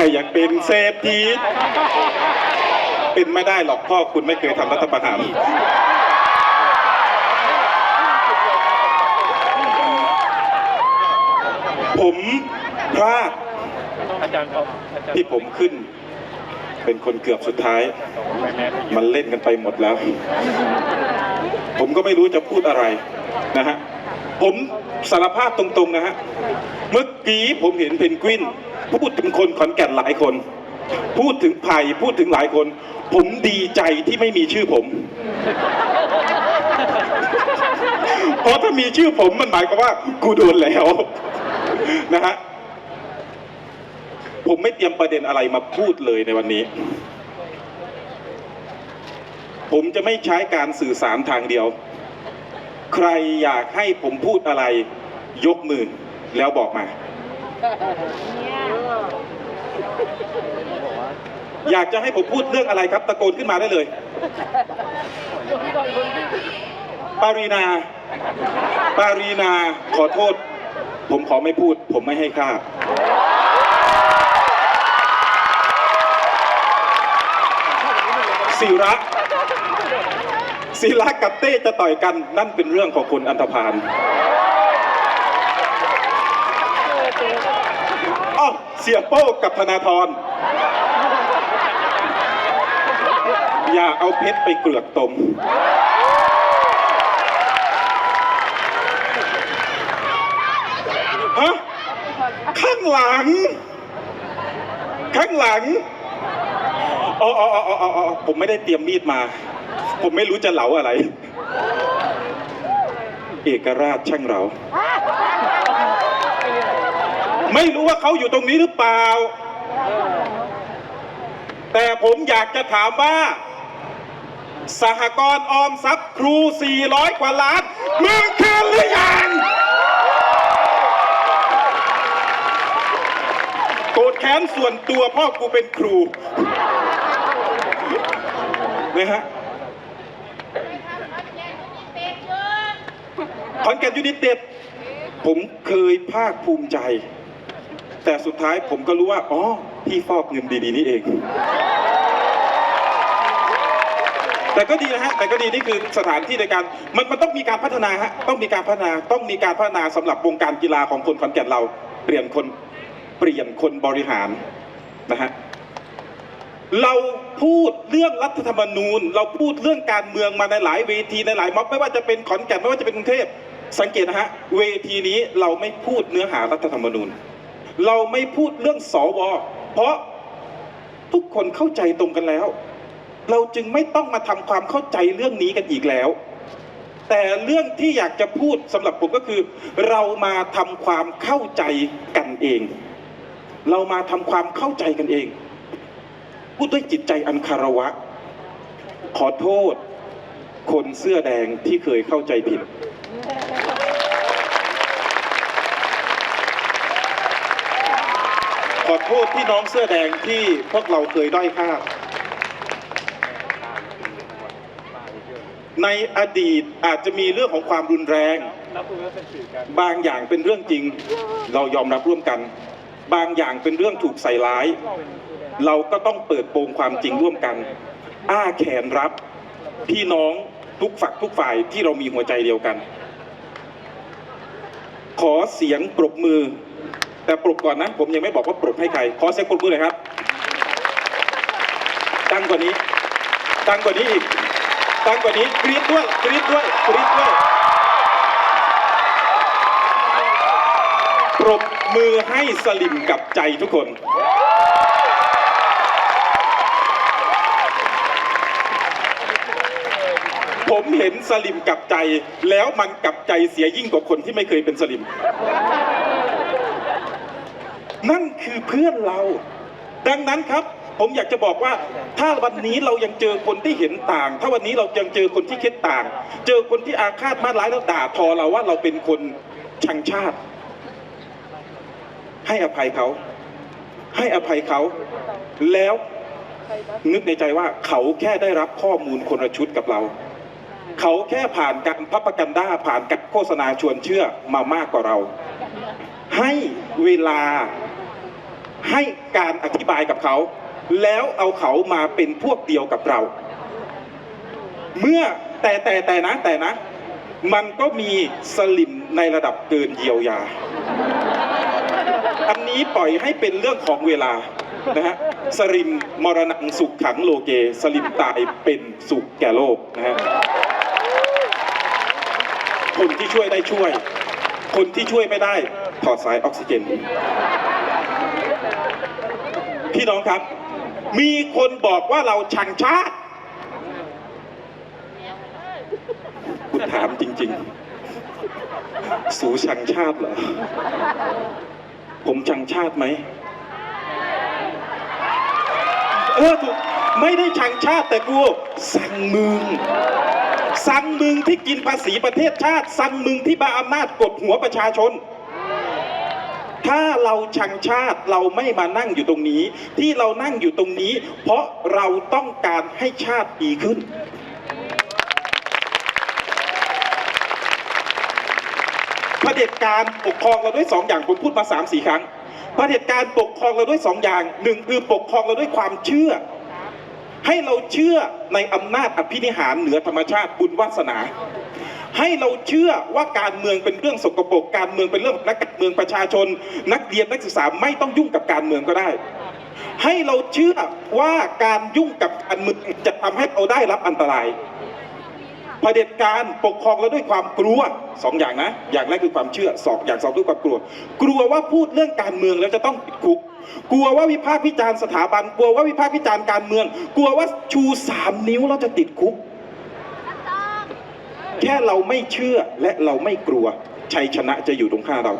รอยากเป็นเศรษฐีเป็นไม่ได้หรอกพ่อคุณไม่เคยทำรัฐประหารผมพลาดอาจารย์ครับอาจารย์ที่ผมขึ้น เป็นคนเกือบสุดท้าย มันเล่นกันไปหมดแล้ว ผมก็ไม่รู้จะพูดอะไรนะฮะ ผมสารภาพตรงๆนะฮะ เมื่อกี้ผมเห็นเพนกวิน พูดถึงคนขอนแก่นหลายคน พูดถึงไผ่พูดถึงหลายคน ผมดีใจที่ไม่มีชื่อผม เพราะถ้ามีชื่อผมมันหมายความว่า กูโดนแล้วนะฮะผมไม่เตรียมประเด็นอะไรมาพูดเลยในวันนี้ ผมจะไม่ใช้การสื่อสารทางเดียว ใครอยากให้ผมพูดอะไร ยกมือแล้วบอกมา อยากจะให้ผมพูดเรื่องอะไรครับ ตะโกนขึ้นมาได้เลย ปารีนา ปารีนา ขอโทษ ผมขอไม่พูด ผมไม่ให้ค่า ศิระศิระกับเต้จะต่อยกัน นั่นเป็นเรื่องของคนอันธพาลอ้อเสียโป้กับธนาธรอย่าเอาเพชรไปเกลือกตม ฮะ ข้างหลัง ข้างหลังอ๋ออ๋ออ๋ออ๋ออ๋อผมไม่ได้เตรียมมีดมา ผมไม่รู้จะเหลาอะไร เอกราชช่างเรา ไม่รู้ว่าเขาอยู่ตรงนี้หรือเปล่า แต่ผมอยากจะถามว่า สหกรณ์ออมทรัพย์ครู 400 กว่าล้านมึงคืนหรือยังโกรธแค้นส่วนตัวพ่อกูเป็นครูนะฮะขอนแก่นยูนิเต็ดผมเคยภาคภูมิใจ แต่สุดท้ายผมก็รู้ว่า อ๋อ พี่ฟอกเงินดีๆนี่เอง แต่ก็ดีนะฮะ แต่ก็ดีนี่คือสถานที่ในการ มันมันต้องมีการพัฒนาฮะ ต้องมีการพัฒนา ต้องมีการพัฒนาสำหรับวงการกีฬาของคนขอนแก่นเรา เปลี่ยนคน เปลี่ยนคนบริหารนะฮะเราพูดเรื่องรัฐธรรมนูญ เราพูดเรื่องการเมืองมาในหลายเวทีในหลายม็อบไม่ว่าจะเป็นขอนแก่นไม่ว่าจะเป็นกรุงเทพสังเกตนะฮะเวทีนี้เราไม่พูดเนื้อหารัฐธรรมนูญ เราไม่พูดเรื่องสวเพราะทุกคนเข้าใจตรงกันแล้ว เราจึงไม่ต้องมาทำความเข้าใจเรื่องนี้กันอีกแล้ว แต่เรื่องที่อยากจะพูดสำหรับผมก็คือ เรามาทำความเข้าใจกันเอง เรามาทำความเข้าใจกันเอง พูดด้วยจิตใจอันคารวะ ขอโทษ คนเสื้อแดงที่เคยเข้าใจผิด ขอโทษพี่น้องเสื้อแดงที่พวกเราเคยด้อยค่า ในอดีตอาจจะมีเรื่องของความรุนแรง บางอย่างเป็นเรื่องจริง เรายอมรับร่วมกัน บางอย่างเป็นเรื่องถูกใส่ร้าย เราก็ต้องเปิดโปงความจริงร่วมกัน อ้าแขนรับ พี่น้องทุกฝักทุกฝ่ายที่เรามีหัวใจเดียวกัน ขอเสียงปรบมือ แต่ปรบก่อนนะ ผมยังไม่บอกว่าปรบให้ใคร ขอเสียงปรบมือหน่อยครับดังกว่านี้ดังกว่านี้อีกดังกว่านี้กรี๊ดด้วยกรี๊ดด้วยกรี๊ดด้วยปรบมือให้สลิมกับใจทุกคน ผมเห็นสลิมกับใจ แล้วมันกับใจเสียยิ่งกว่าคนที่ไม่เคยเป็นสลิม นั่นคือเพื่อนเรา ดังนั้นครับ ผมอยากจะบอกว่า ถ้าวันนี้เรายังเจอคนที่เห็นต่าง ถ้าวันนี้เรายังเจอคนที่คิดต่าง เจอคนที่อาฆาตมาร้ายแล้วด่าทอเราว่าเราเป็นคนชังชาติ ให้อภัยเขา ให้อภัยเขา แล้วนึกในใจว่าเขาแค่ได้รับข้อมูลคนละชุดกับเรา เขาแค่ผ่านการพับกันด้าผ่านการโฆษณาชวนเชื่อมามากกว่าเรา ให้เวลา ให้การอธิบายกับเขา แล้วเอาเขามาเป็นพวกเดียวกับเรา เมื่อแต่แต่แต่นะแต่นะ มันก็มีสลิมในระดับเกินเยียวยา อันนี้ปล่อยให้เป็นเรื่องของเวลานะฮะสลิมมรณังสุขขังโลเก สลิมตายเป็นสุขแก่โลกนะฮะคนที่ช่วยได้ช่วย คนที่ช่วยไม่ได้ ถอดสายออกซิเจน พี่น้องครับ มีคนบอกว่าเราชังชาติคุณถามจริง ๆ สูชังชาติเหรอ ผมชังชาติไหมเออถูกไม่ได้ชังชาติแต่กูสั่งมึง สั่งมึงที่กินภาษีประเทศชาติ สั่งมึงที่บาอำนาจกดหัวประชาชน เราชังชาติเราไม่มานั่งอยู่ตรงนี้ ที่เรานั่งอยู่ตรงนี้ เพราะเราต้องการให้ชาติดีขึ้น เผด็จการปกครองเราด้วยสองอย่างผมพูดมาสามสี่ครั้งเผด็จการปกครองเราด้วยสองอย่างหนึ่งคือปกครองเราด้วยความเชื่อ ให้เราเชื่อในอำนาจอภินิหารเหนือธรรมชาติบุญวาสนา ให้เราเชื่อว่าการเมืองเป็นเรื่องสกปรกการเมืองเป็นเรื่องนักการเมืองประชาชน นักเรียนนักศึกษาไม่ต้องยุ่งกับการเมืองก็ได้ ให้เราเชื่อว่าการยุ่งกับการเมืองจะทำให้เราได้รับอันตรายเผด็จการปกครองแล้วด้วยความกลัวสองอย่างนะ อย่างแรกคือความเชื่อสองอย่างสองด้วยความกลัว กลัวว่าพูดเรื่องการเมืองแล้วจะต้องติดคุก กลัวว่าวิพากษ์วิจารณ์สถาบัน กลัวว่าวิพากษ์วิจารณ์การเมือง กลัวว่าชูสามนิ้วแล้วจะติดคุก แค่เราไม่เชื่อและเราไม่กลัว ชัยชนะจะอยู่ตรงข้าเรา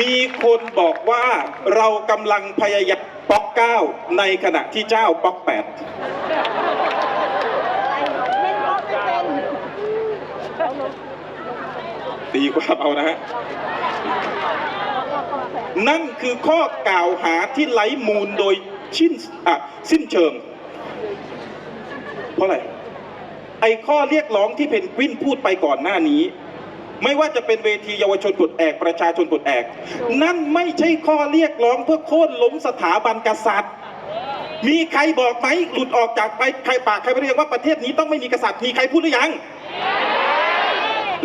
มีคนบอกว่าเรากำลังพยายามป๊อกเก้าในขณะที่เจ้าป๊อกแปดตีความเอานะฮะนั่นคือข้อกล่าวหาที่ไร้มูลโดยชิ้นอะสิ้นเชิง เพราะอะไรไอ้ข้อเรียกร้องที่เพนกวินพูดไปก่อนหน้านี้ ไม่ว่าจะเป็นเวทีเยาวชนปลดแอกประชาชนปลดแอก นั่นไม่ใช่ข้อเรียกร้องเพื่อโค่นล้มสถาบันกษัตริย์ มีใครบอกไหมหลุดออกจากไปใครปากใครไปเรียกว่าประเทศนี้ต้องไม่มีกษัตริย์มีใครพูดหรือยัง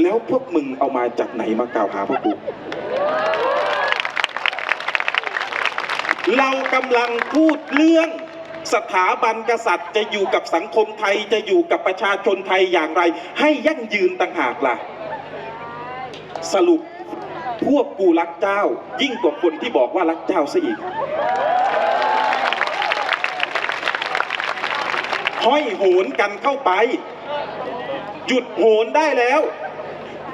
แล้วพวกมึงเอามาจากไหนมากล่าวหาพวกกูเรากำลังพูดเรื่อง สถาบันกษัตริย์จะอยู่กับสังคมไทยจะอยู่กับประชาชนไทยอย่างไร ให้ยั่งยืนต่างหากล่ะ สรุปพวกกูรักเจ้า ยิ่งกว่าคนที่บอกว่ารักเจ้าซะอีกห้อยโหนกันเข้าไป หยุดโหนได้แล้ว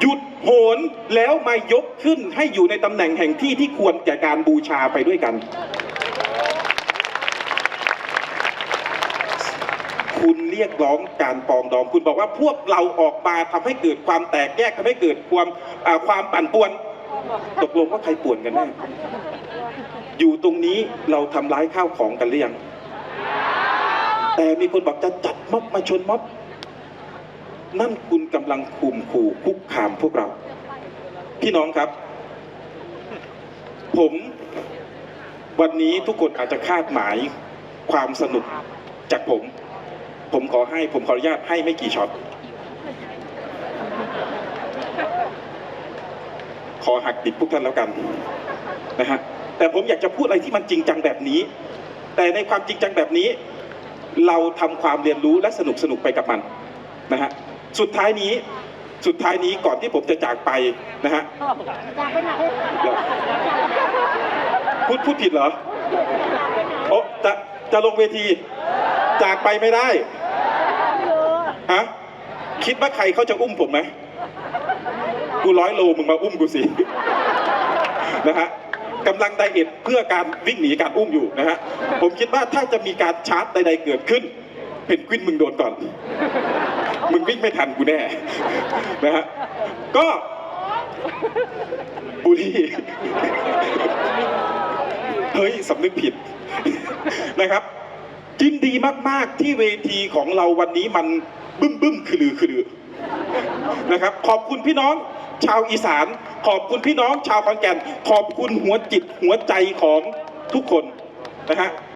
หยุดโหนแล้วมายกขึ้นให้อยู่ในตำแหน่งแห่งที่ที่ควรแก่การบูชาไปด้วยกัน คุณเรียกร้องการปองดอง คุณบอกว่าพวกเราออกมาทำให้เกิดความแตกแยกทำให้เกิดความความปั่นป่วนตกลงว่าใครป่วนกันแน่อยู่ตรงนี้เราทำร้ายข้าวของกันหรือยังแต่มีคนบอกจะจัดม็อบมาชนม็อบ นั่นคุณกำลังข่มขู่คุกคามพวกเรา พี่น้องครับ ผมวันนี้ทุกคนอาจจะคาดหมายความสนุกจากผม ผมขอให้ผมขออนุญาตให้ไม่กี่ช็อต ขอหักดิบพวกท่านแล้วกันนะฮะแต่ผมอยากจะพูดอะไรที่มันจริงจังแบบนี้ แต่ในความจริงจังแบบนี้ เราทำความเรียนรู้และสนุกสนุกไปกับมันนะฮะสุดท้ายนี้สุดท้ายนี้ก่อนที่ผมจะจากไปนะฮะจากไปไหนพูดพูดผิดเหรอโอ้จะจะลงเวที จากไปไม่ได้ ฮะคิดว่าใครเขาจะอุ้มผมไหมกูร้อยโลมึงมาอุ้มกูสินะฮะกำลังไดเอทเพื่อการวิ่งหนีการอุ้มอยู่นะฮะผมคิดว่าถ้าจะมีการชาร์จใดๆเกิดขึ้น เป็นกวินมึงโดนก่อน มึงวิ่งไม่ทันกูแน่นะฮะก็บุรีเฮ้ยสำนึกผิดนะครับยินดีมาก ๆ ที่เวทีของเราวันนี้มัน บึ้มบึ้มคือลือคือลือนะครับ ขอบคุณพี่น้องชาวอีสาน ขอบคุณพี่น้องชาวขอนแก่น ขอบคุณหัวจิตหัวใจของทุกคนนะฮะ